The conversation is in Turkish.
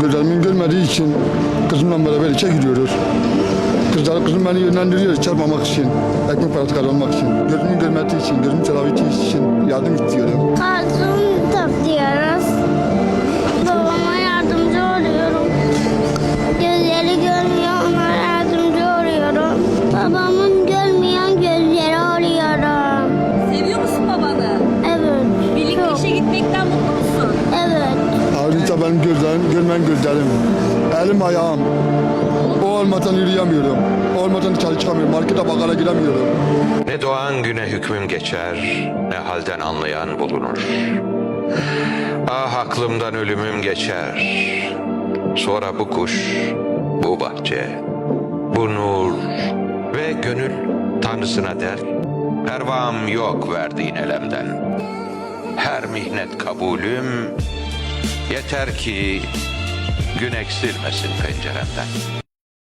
gözlerimin görmediği için kızımla beraber işe gidiyoruz. Kızlar, kızım beni yönlendiriyor çarpmamak için, ekmek parası kazanmak için. Gözümün görmediği için, gözüm tedavi için yardım istiyorum. Ayrıca benim gözlerim, görmeyen gözlerim, elim ayağım. O olmadan yürüyemiyorum. O olmadan dışarı çıkamıyorum. Markete bakara giremiyorum. Ne doğan güne hükmüm geçer, ne halden anlayan bulunur. Ah aklımdan ölümüm geçer. Sonra bu kuş, bu bahçe, bu nur ve gönül tanrısına der. Pervam yok verdiğin elemden. Her mihnet kabulüm, yeter ki gün eksilmesin penceremden.